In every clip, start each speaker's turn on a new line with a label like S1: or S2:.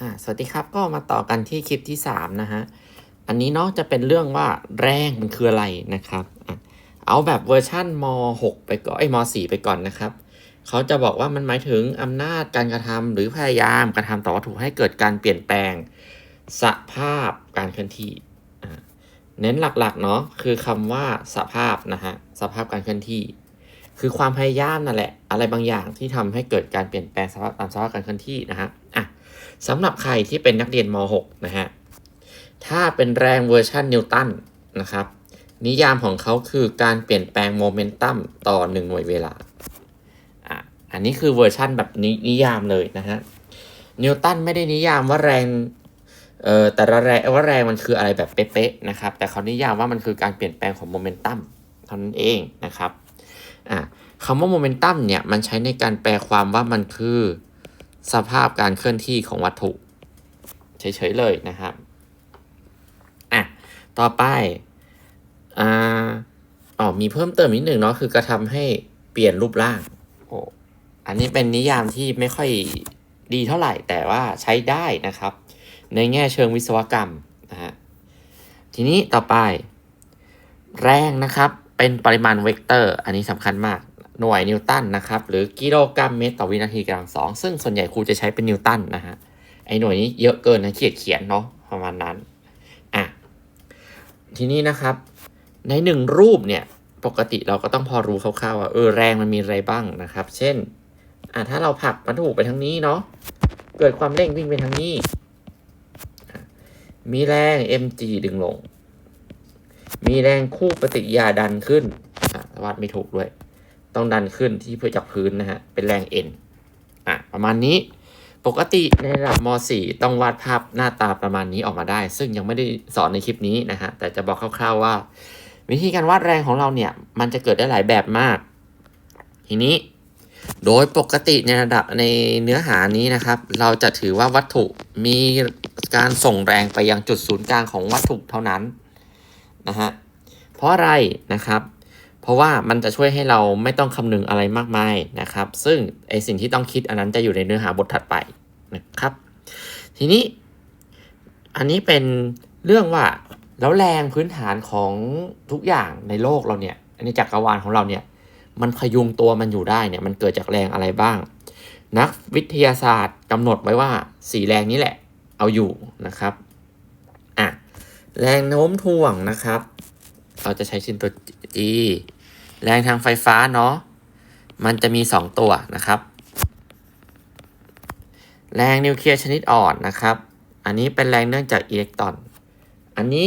S1: อ่าสวัสดีครับก็มาต่อกันที่คลิปที่ 3 นะฮะ อันนี้เนาะจะเป็นเรื่องว่าแรงมันคืออะไรนะครับอะเอาแบบเวอร์ชั่นม .6 ไปก่อนไอ้ม .4 ไปก่อนนะครับ เขาจะบอกว่ามันหมายถึงอำนาจการกระทำหรือพยายามกระทำต่อวัตถุให้เกิดการเปลี่ยนแปลงสภาพการเคลื่อนที่เน้นหลักๆเนาะคือคำว่าสภาพนะฮะสภาพการเคลื่อนที่ คือความพยายามนั่นแหละ อะไรบางอย่างที่ทำให้เกิดการเปลี่ยนแปลงสภาพตามสภาพการเคลื่อนที่นะฮะอะสำหรับใครที่เป็นนักเรียนม .6 นะฮะถ้าเป็นแรงเวอร์ชันนิวตันนะครับนิยามของเขาคือการเปลี่ยนแปลงโมเมนตัมต่อ 1 หน่วยเวลาอะอันนี้คือเวอร์ชันแบบนินิยามเลยนะฮะนิวตันไม่ได้นิยามว่าแรงเอ่อแต่ละแรงว่าแรงมันคืออะไรแบบเป๊ะๆนะครับแต่เขานิยามว่ามันคือการเปลี่ยนแปลงของโมเมนตัมเท่านั้นเองนะครับ อะคำว่าโมเมนตัมเนี่ยมันใช้ในการแปลความว่ามันคือ สภาพการเคลื่อนที่ของวัตถุเฉยๆเลยนะครับอะต่อไปอ่าอ๋อมีเพิ่มเติมนิดหนึ่งเนาะคือกระทำให้เปลี่ยนรูปร่างโอ้อันนี้เป็นนิยามที่ไม่ค่อยดีเท่าไหร่แต่ว่าใช้ได้นะครับ ในแง่เชิงวิศวกรรมนะฮะทีนี้ต่อไป แรงนะครับ เป็นปริมาณเวกเตอร์ อันนี้สำคัญมากหน่วยนิวตันนะครับ หรือกิโลกรัมเมตรต่อวินาทีกำลังสองซึ่งส่วนใหญ่ครูจะใช้เป็นนิวตันนะฮะไอ้หน่วยนี้เยอะเกินนะเขียนเขียนเนาะประมาณนั้นอะทีนี้นะครับ ในหนึ่งรูปเนี่ยปกติเราก็ต้องพอรู้คร่าวๆว่าเออแรงมันมีอะไรบ้างนะครับ เช่นอะถ้าเราผลักวัตถุไปทางนี้เนาะเกิดความเร่งวิ่งไปทางนี้ มีแรง mg ดึงลง มีแรงคู่ปฏิกิริยาดันขึ้นวาดไม่ถูกด้วย ต้องดันขึ้นที่เพื่อจากพื้นนะฮะ เป็นแรง n อะ ประมาณนี้ ปกติในระดับม .4 ต้องวาดภาพหน้าตาประมาณนี้ออกมาได้ ซึ่งยังไม่ได้สอนในคลิปนี้นะฮะ แต่จะบอกคร่าวๆว่า วิธีการวาดแรงของเราเนี่ย มันจะเกิดได้หลายแบบมาก ทีนี้ โดยปกติในระดับในเนื้อหานี้นะครับ เราจะถือว่าวัตถุมีการส่งแรงไปยังจุดศูนย์กลางของวัตถุเท่านั้น นะฮะ เพราะอะไรนะครับ เพราะว่ามันจะช่วยให้เราไม่ต้องคำนึงอะไรมากมายนะครับ ซึ่งไอสิ่งที่ต้องคิดอันนั้นจะอยู่ในเนื้อหาบทถัดไปนะครับ ทีนี้อันนี้เป็นเรื่องว่าแล้วแรงพื้นฐานของทุกอย่างในโลกเราเนี่ยในจักรวาลของเราเนี่ยมันพยุงตัวมันอยู่ได้เนี่ยมันเกิดจากแรงอะไรบ้าง นักวิทยาศาสตร์กำหนดไว้ว่าสีแรงนี้แหละ เอาอยู่นะครับ แรงโน้มถ่วงนะครับ เราจะใช้ชิ้นตัว G แรงทางไฟฟ้าเนาะ มันจะมี 2 ตัวนะครับ แรงนิวเคลียร์ชนิดอ่อนนะครับ อันนี้เป็นแรงเนื่องจากอิเล็กตรอน อันนี้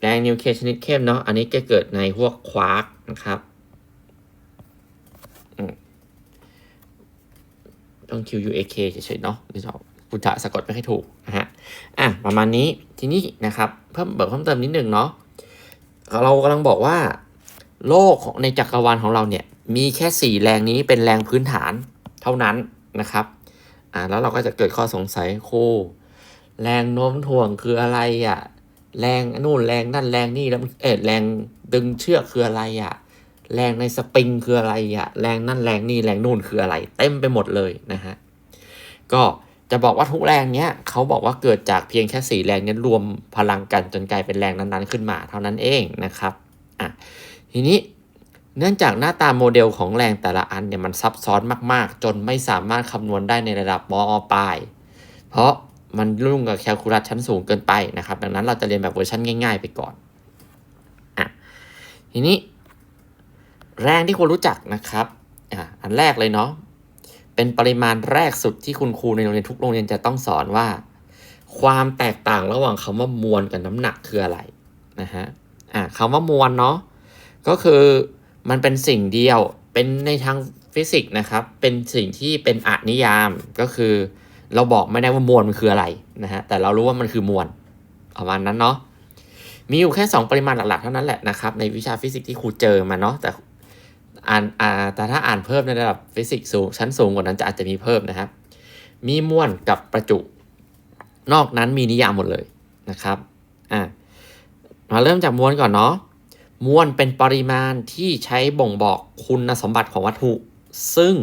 S1: แรงนิวเคลียร์ชนิดเข้มเนาะ อันนี้จะเกิดในพวกควาร์กนะครับต้อง QUAK เฉยๆเนาะไม่ชอบ พุทธะสะกดไม่ค่อยถูกนะฮะอะประมาณนี้ทีนี้นะครับเพิ่มเบิกเพิ่มเติมนิดนึงเนาะเรากำลังบอกว่า โลกของในจักรวาลของเราเนี่ยมีแค่สี่แรงนี้เป็นแรงพื้นฐานเท่านั้นนะครับอ่าแล้วเราก็จะเกิดข้อสงสัยคแรงโน้มถ่วงคืออะไรอะแรงนู่นแรงนั่นแรงนี่แล้วเออแรงดึงเชือกคืออะไรอะแรงในสปริงคืออะไรอะแรงนั่นแรงนี่แรงนู่นคืออะไร เต็มไปหมดเลยนะฮะก็ จะบอกว่าทุกแรงเนี้ยเขาบอกว่าเกิดจากเพียงแค่สี่แรงนี้รวมพลังกันจนกลายเป็นแรงนั้นๆขึ้นมาเท่านั้นเองนะครับอะทีนี้เนื่องจากหน้าตาโมเดลของแรงแต่ละอันเนี่ยมันซับซ้อนมากๆ จนไม่สามารถคำนวณได้ในระดับมอปลาย เพราะมันรุ่งกับแคลคูลัสชั้นสูงเกินไปนะครับ ดังนั้นเราจะเรียนแบบเวอร์ชันง่ายๆ ไปก่อนอะทีนี้ แรงที่คุณรู้จักนะครับอะอันแรกเลยเนาะ เป็นปริมาณแรกสุดที่คุณครูในโรงเรียนทุกโรงเรียนจะต้องสอนว่า ความแตกต่างระหว่างคำว่ามวลกับน้ำหนักคืออะไรนะฮะอะคำว่ามวลเนาะก็คือมันเป็นสิ่งเดียวเป็นในทางฟิสิกส์นะครับ เป็นสิ่งที่เป็นอนิยามก็คือ เราบอกไม่ได้ว่ามวลมันคืออะไรนะฮะแต่เรารู้ว่ามันคือมวลประมาณนั้นเนาะมีอยู่แค่ 2 ปริมาณหลักๆเท่านั้นแหละนะครับในวิชาฟิสิกส์ที่ครูเจอมาเนาะแต่ อ่านอ่าแต่ถ้าอ่านเพิ่มในระดับฟิสิกส์สูงชั้นสูงกว่านั้นจะอาจจะมีเพิ่มนะครับ มีมวลกับประจุ นอกนั้นมีนิยามหมดเลยนะครับอ่ามาเริ่มจากมวลก่อนเนาะมวลเป็นปริมาณที่ใช้บ่งบอกคุณสมบัติของวัตถุ ซึ่ง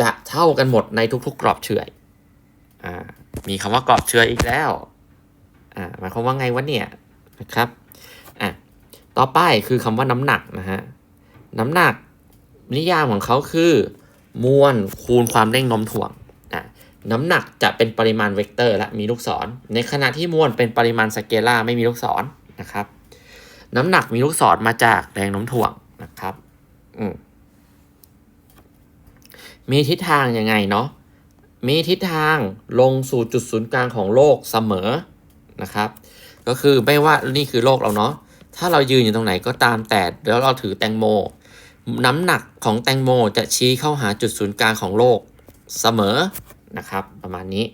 S1: จะเท่ากันหมดในทุกๆ กรอบเฉื่อยอ่ามีคำว่ากรอบเชื้ออีกแล้วอ่าหมายความว่าไงวะเนี่ยนะครับอะต่อไปคือคำว่าน้ำหนักนะฮะ น้ำหนักนิยามของเขาคือ มวลคูณความเร่งโน้มถ่วงอะน้ำหนักจะเป็นปริมาณเวกเตอร์และมีลูกศร ในขณะที่มวลเป็นปริมาณสเกลาร์ไม่มีลูกศรนะครับ น้ำหนักมีลูกศรมาจากแรงโน้มถ่วงนะครับอืมมีทิศทางยังไงเนาะมีทิศทางลงสู่จุดศูนย์กลางของโลกเสมอนะครับ ก็คือไม่ว่านี่คือโลกเราเนาะถ้าเรายืนอยู่ตรงไหนก็ตามแต่แล้วเราถือแตงโม น้ำหนักของแตงโมจะชี้เข้าหาจุดศูนย์กลางของโลกเสมอนะครับประมาณนี้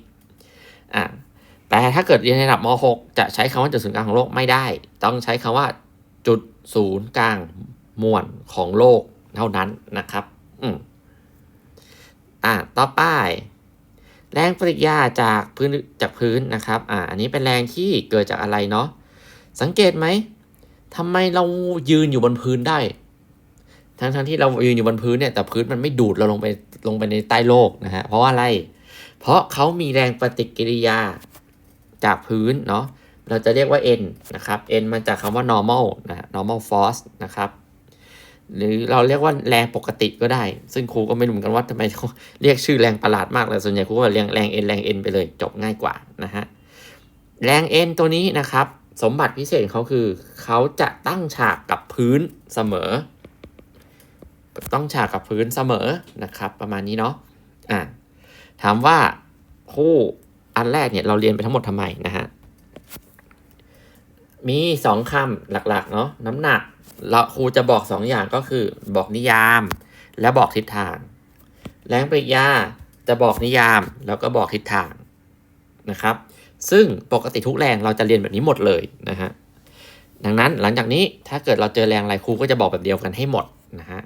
S1: อะแต่ถ้าเกิดเรียนในระดับม .6 จะใช้คำว่าจุดศูนย์กลางของโลกไม่ได้ ต้องใช้คำว่าจุดศูนย์กลางมวลของโลกเท่านั้นนะครับ อืมอะต่อไป แรงปฏิกิริยาจากพื้นจากพื้นนะครับ อ่า อันนี้เป็นแรงที่เกิดจากอะไรเนาะ สังเกตไหมทำไมเรายืนอยู่บนพื้นได้ ทั้งทั้งที่เรายืนอยู่บนพื้นเนี่ยแต่พื้นมันไม่ดูดเราลงไปลงไปในใต้โลกนะฮะเพราะว่าอะไร เพราะเขามีแรงปฏิกิริยาจากพื้นเนาะเราจะเรียกว่า n นะครับ n มาจากคำว่า normal นะ normal force นะครับหรือเราเรียกว่าแรงปกติก็ได้ ซึ่งครูก็ไม่รู้เหมือนกันว่าทำไมเขาเรียกชื่อแรงประหลาดมากเลยส่วนใหญ่ครูก็เรียกแรง n แรง n ไปเลยจบง่ายกว่านะฮะแรง n ตัวนี้นะครับ สมบัติพิเศษเขาคือ เขาจะตั้งฉากกับพื้นเสมอ ต้องฉากกับพื้นเสมอนะครับ ประมาณนี้เนาะอ่าถามว่าคู่อันแรกเนี่ยเราเรียนไปทั้งหมดทำไมนะฮะมีสองคำหลักๆเนาะน้ำหนักเราครูจะบอกสองอย่างก็คือ บอกนิยาม และบอกทิศทาง แรงปริยาจะบอกนิยาม แล้วก็บอกทิศทางนะครับ ซึ่งปกติทุกแรงเราจะเรียนแบบนี้หมดเลยนะฮะดังนั้นหลังจากนี้ถ้าเกิดเราเจอแรงอะไรครูก็จะบอกแบบเดียวกันให้หมดนะฮะ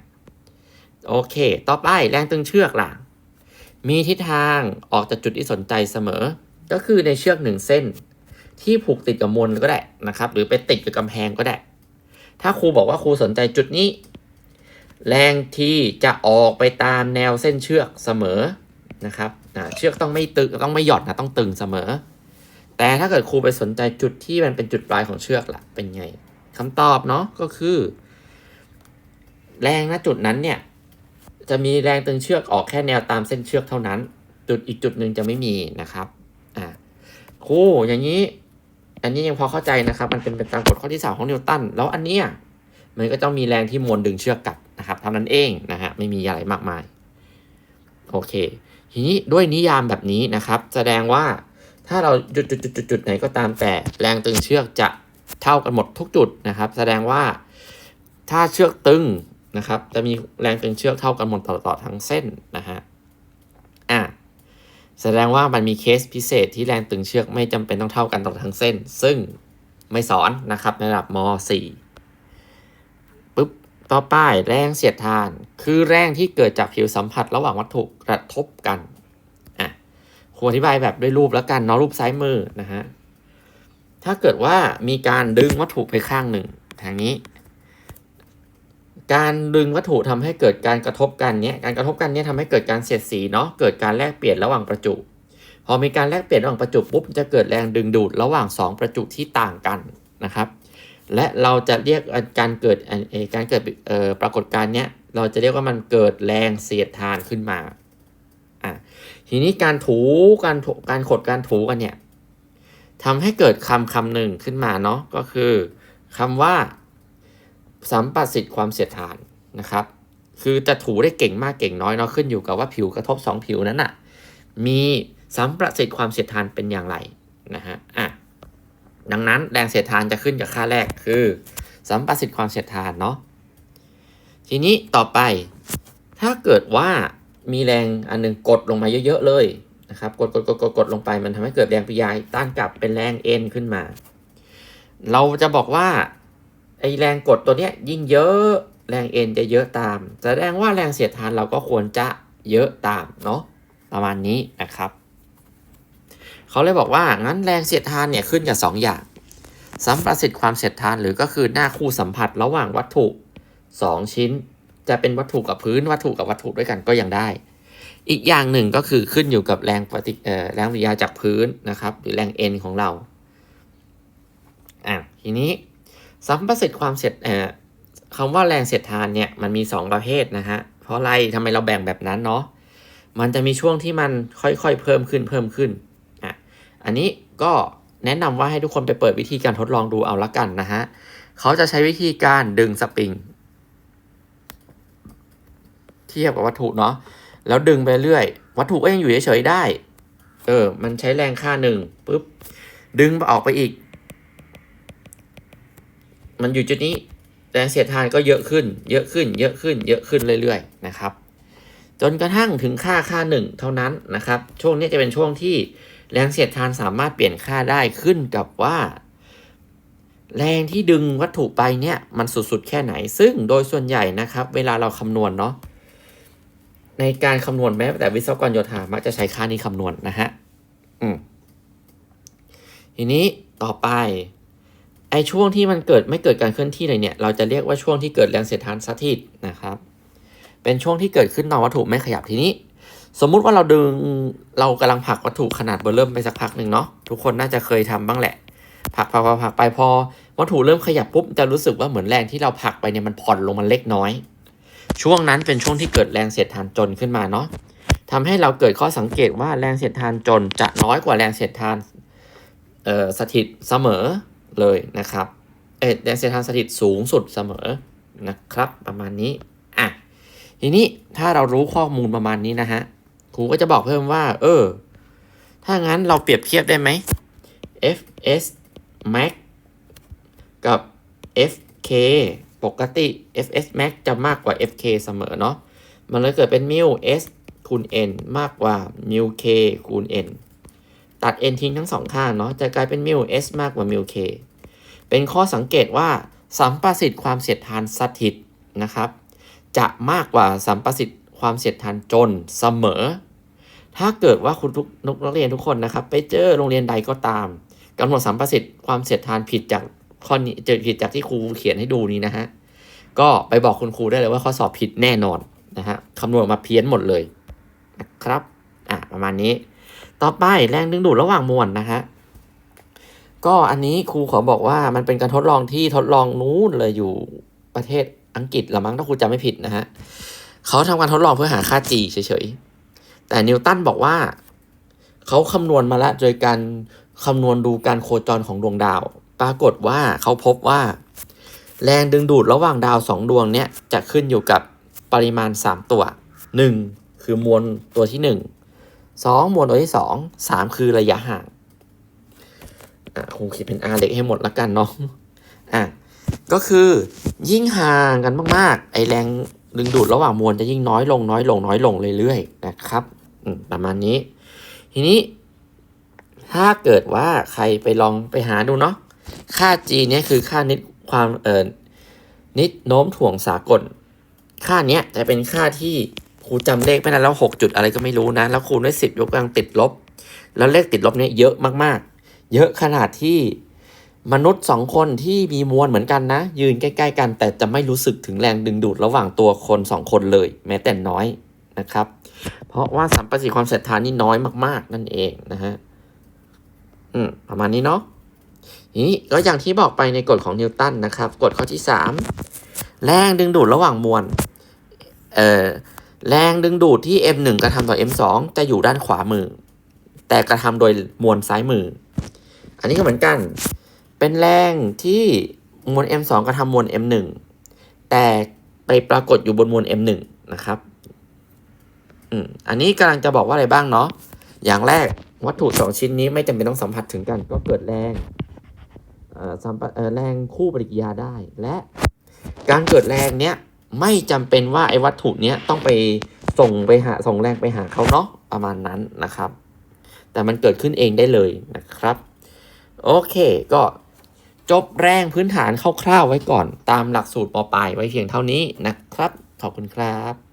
S1: โอเค ต่อไปแรงตึงเชือกล่ะ มีทิศทางออกจากจุดที่สนใจเสมอ ก็คือในเชือกหนึ่งเส้น ที่ผูกติดกับมวลก็ได้นะครับ หรือไปติดกับกำแพงก็ได้ ถ้าครูบอกว่าครูสนใจจุดนี้ แรงที่จะออกไปตามแนวเส้นเชือกเสมอนะครับอ่าเชือกต้องไม่ตึงต้องไม่หย่อนนะต้องตึงเสมอ แต่ถ้าเกิดครูไปสนใจจุดที่มันเป็นจุดปลายของเชือกล่ะเป็นไงคำตอบเนาะก็คือ แรงณจุดนั้นเนี่ย จะมีแรงตึงเชือกออกแค่แนวตามเส้นเชือกเท่านั้น จุดอีกจุดหนึ่งจะไม่มีนะครับอ่าครูอย่างนี้ อันนี้ยังพอเข้าใจนะครับ มันเป็นไปตามกฎข้อที่สาของนิวตันแล้วอันเนี้ยมันก็ต้องมีแรงที่มวลดึงเชือกกลับนะครับเท่านั้นเองนะฮะไม่มีอะไรมากมายโอเค ทีนี้ด้วยนิยามแบบนี้นะครับ แสดงว่าถ้าเราจุดจุดจุดจุดจุดไหนก็ตามแต่แรงตึงเชือกจะเท่ากันหมดทุกจุดนะครับ แสดงว่าถ้าเชือกตึง นะครับ จะมีแรงตึงเชือกเท่ากันหมดตลอดทั้งเส้นนะฮะอะแสดงว่ามันมีเคสพิเศษที่แรงตึงเชือกไม่จำเป็นต้องเท่ากันตลอดทั้งเส้น ซึ่งไม่สอนนะครับในระดับม .4 ปุ๊บต่อไปแรงเสียดทาน คือแรงที่เกิดจากผิวสัมผัสระหว่างวัตถุกระทบกันอะครูอธิบายแบบด้วยรูปแล้วกันเนาะรูปซ้ายมือนะฮะถ้าเกิดว่ามีการดึงวัตถุไปข้างหนึ่งทางนี้ การดึงวัตถุทำให้เกิดการกระทบกันเนี้ยการกระทบกันเนี้ยทำให้เกิดการเสียดสีเนาะ เกิดการแลกเปลี่ยนระหว่างประจุ พอมีการแลกเปลี่ยนระหว่างประจุปุ๊บจะเกิดแรงดึงดูดระหว่าง 2 ประจุที่ต่างกันนะครับ และเราจะเรียกการเกิดการเกิดปรากฏการณ์เนี้ยเราจะเรียกว่ามันเกิดแรงเสียดทานขึ้นมาอะทีนี้การถูการถการขดการถูกันเนี่ยทำให้เกิดคำคำหนึ่งขึ้นมาเนาะก็คือคำว่า สัมประสิทธิ์ความเสียดทานนะครับ คือจะถูได้เก่งมากเก่งน้อยเนาะขึ้นอยู่กับว่าผิวกระทบสองผิวนั้นน่ะมีสัมประสิทธิ์ความเสียดทานเป็นอย่างไรนะฮะอะดังนั้นแรงเสียดทานจะขึ้นจากค่าแรกคือ สัมประสิทธิ์ความเสียดทานเนาะทีนี้ต่อไปถ้าเกิดว่ามีแรงอันหนึงกดลงมาเยอะๆเลยนะครับกดกดกดกดกดลงไปมันทำให้เกิดแรงปิยายต้านกลับเป็นแรงเอ็นขึ้นมา เราจะบอกว่า ไอแรงกดตัวเนี้ยยิ่งเยอะแรงเอ็นจะเยอะตาม แสดงว่าแรงเสียดทานเราก็ควรจะเยอะตามเนาะประมาณนี้นะครับเขาเลยบอกว่างั้นแรงเสียดทานเนี่ยขึ้นกับ2ออย่างสัมประสิทธิ์ความเสียดทานหรือก็คือหน้าคู่สัมผัสระหว่างวัตถุ 2 ชิ้น จะเป็นวัตถุกับพื้นวัตถุกับวัตถุด้วยกันก็ยังได้ อีกอย่างหนึ่งก็คือขึ้นอยู่กับแรงปฏิแรงปฏิกิริยาจากพื้นนะครับ หรือแรงเอ็นของเราอะทีนี้ สัมประสิทธิ์ความเสียดเอ่อคำว่าแรงเสียดทานเนี่ยมันมี 2 ประเภทนะฮะ เพราะอะไรทำไมเราแบ่งแบบนั้นเนาะ มันจะมีช่วงที่มันค่อยๆเพิ่มขึ้นเพิ่มขึ้น อะ อันนี้ก็แนะนำว่าให้ทุกคนไปเปิดวิธีการทดลองดูเอาละกันนะฮะ เขาจะใช้วิธีการดึงสปริงเทียบกับวัตถุเนาะ แล้วดึงไปเรื่อย วัตถุก็ยังอยู่เฉยๆได้ เออ มันใช้แรงค่าหนึ่งปุ๊บ ดึงออกไปอีก มันอยู่จุดนี้แรงเสียดทานก็เยอะขึ้น เยอะขึ้น เยอะขึ้น เยอะขึ้นเรื่อยๆนะครับ จนกระทั่งถึงค่าค่าหนึ่งเท่านั้นนะครับ ช่วงนี้จะเป็นช่วงที่แรงเสียดทานสามารถเปลี่ยนค่าได้ขึ้นกับว่า แรงที่ดึงวัตถุไปเนี่ยมันสุดๆแค่ไหน ซึ่งโดยส่วนใหญ่นะครับ เวลาเราคำนวณเนาะในการคำนวณแม้แต่วิศวกรโยธามักจะใช้ค่านี้คำนวณนะฮะอืมทีนี้ต่อไป ไอ้ช่วงที่มันเกิดไม่เกิดการเคลื่อนที่เลยเนี่ย เราจะเรียกว่าช่วงที่เกิดแรงเสียดทานสถิตนะครับ เป็นช่วงที่เกิดขึ้นนอกวัตถุไม่ขยับทีนี้ สมมุติว่าเราดึงเรากำลังผลักวัตถุขนาดเบอร์เริ่มไปสักพักหนึ่งเนาะทุกคนน่าจะเคยทำบ้างแหละผลักผลักผลักผกไปพอ วัตถุเริ่มขยับปุ๊บจะรู้สึกว่าเหมือนแรงที่เราผลักไปเนี่ยมันผ่อนลงมันเล็กน้อย ช่วงนั้นเป็นช่วงที่เกิดแรงเสียดทานจนขึ้นมาเนาะทำให้เราเกิดข้อสังเกตว่าแรงเสียดทานจนจะน้อยกว่าแรงเสียดทานเอ่อสถิตเสมอ เลยนะครับเออแรงเสียดทานสถิตสูงสุดเสมอนะครับ ประมาณนี้อะทีนี้ถ้าเรารู้ข้อมูลประมาณนี้นะฮะครูก็จะบอกเพิ่มว่า เออ ถ้างั้นเราเปรียบเทียบได้ไหม fs max กับ fk ปกติ fs max จะมากกว่า fk เสมอเนาะมันเลยเกิดเป็น mu s คูณ n มากกว่า mu k คูณ n ตัด n ทิ้งทั้งสองข้างเนาะจะกลายเป็น mu s มากกว่า mu k เป็นข้อสังเกตว่าสัมประสิทธิ์ความเสียดทานสถิตนะครับ จะมากกว่าสัมประสิทธิ์ความเสียดทานจนเสมอ ถ้าเกิดว่าคุณทุกนักเรียนทุกคนนะครับ ไปเจอโรงเรียนใดก็ตามกำหนดสัมประสิทธิ์ความเสียดทานผิดจากข้อนี้เจอผิดจากที่ครูเขียนให้ดูนี้นะฮะก็ไปบอกคุณครูได้เลยว่าข้อสอบผิดแน่นอนนะฮะคำนวณออกมาเพี้ยนหมดเลยนะครับอะประมาณนี้ ต่อไปแรงดึงดูดระหว่างมวลนะฮะก็อันนี้ครูขอบอกว่ามันเป็นการทดลองที่ทดลองนู้นเลยอยู่ประเทศอังกฤษละมั้งถ้าครูจำไม่ผิดนะฮะเขาทำการทดลองเพื่อหาค่า g เฉยๆ แต่นิวตันบอกว่าเขาคำนวณมาล้วโดยการคำนวณดูการโคจรของดวงดาว ปรากฏว่าเขาพบว่า แรงดึงดูดระหว่างดาวสองดวงเนี้ยจะขึ้นอยู่กับปริมาณ 3 ตัว 1 คือมวลตัวที่1 2มวลตัวที่ 2 3 คือระยะห่าง อะคงเขียนเป็น R เล็กให้หมดละกันเนาะ อะ ก็คือยิ่งห่างกันมากๆ ไอแรงดึงดูดระหว่างมวลจะยิ่งน้อยลงน้อยลงน้อยลงเรื่อยๆนะครับประมาณนี้ ทีนี้ ถ้าเกิดว่าใครไปลองไปหาดูเนาะ ค่า g เนี่ยคือค่านิดความเออนิดโน้มถ่วงสากล ค่าเนี้ยจะเป็นค่าที่ ครูจำเลขไม่ได้แล้วหกจุดอะไรก็ไม่รู้นะ แล้วคูณด้วยสิบยกกำลังติดลบ แล้วเลขติดลบเนี้ยเยอะมากๆ เยอะขนาดที่มนุษย์สองคนที่มีมวลเหมือนกันนะ ยืนใกล้ๆกัน แต่จะไม่รู้สึกถึงแรงดึงดูดระหว่างตัวคนสองคนเลย แม้แต่น้อยนะครับ เพราะว่าสัมประสิทธิ์ความเสถียรทานี่น้อยมาก ๆ นั่นเองนะฮะอืมประมาณนี้เนาะนี้ก็อย่างที่บอกไปในกฎของนิวตันนะครับ กฎข้อที่3แรงดึงดูดระหว่างมวลเอ่อ แรงดึงดูดที่ M1 กระทำต่อ M2 จะอยู่ด้านขวามือ แต่กระทำโดยมวลซ้ายมือ อันนี้ก็เหมือนกัน เป็นแรงที่มวล M2 กระทำมวล M1 แต่ไปปรากฏอยู่บนมวล M1 นะครับอันนี้กำลังจะบอกว่าอะไรบ้างเนาะ อย่างแรกวัตถุสองชิ้นนี้ไม่จำเป็นต้องสัมผัสถึงกัน ก็เกิดแรงสัมแรงคู่ปฏิกิริยาได้ และการเกิดแรงเนี้ย ไม่จำเป็นว่าไอ้วัตถุเนี้ยต้องไปส่งไปหาส่งแรงไปหาเขาเนาะประมาณนั้นนะครับ แต่มันเกิดขึ้นเองได้เลยนะครับ โอเคก็จบแรงพื้นฐานคร่าวๆไว้ก่อน ตามหลักสูตรปปลายไว้เพียงเท่านี้นะครับ ขอบคุณครับ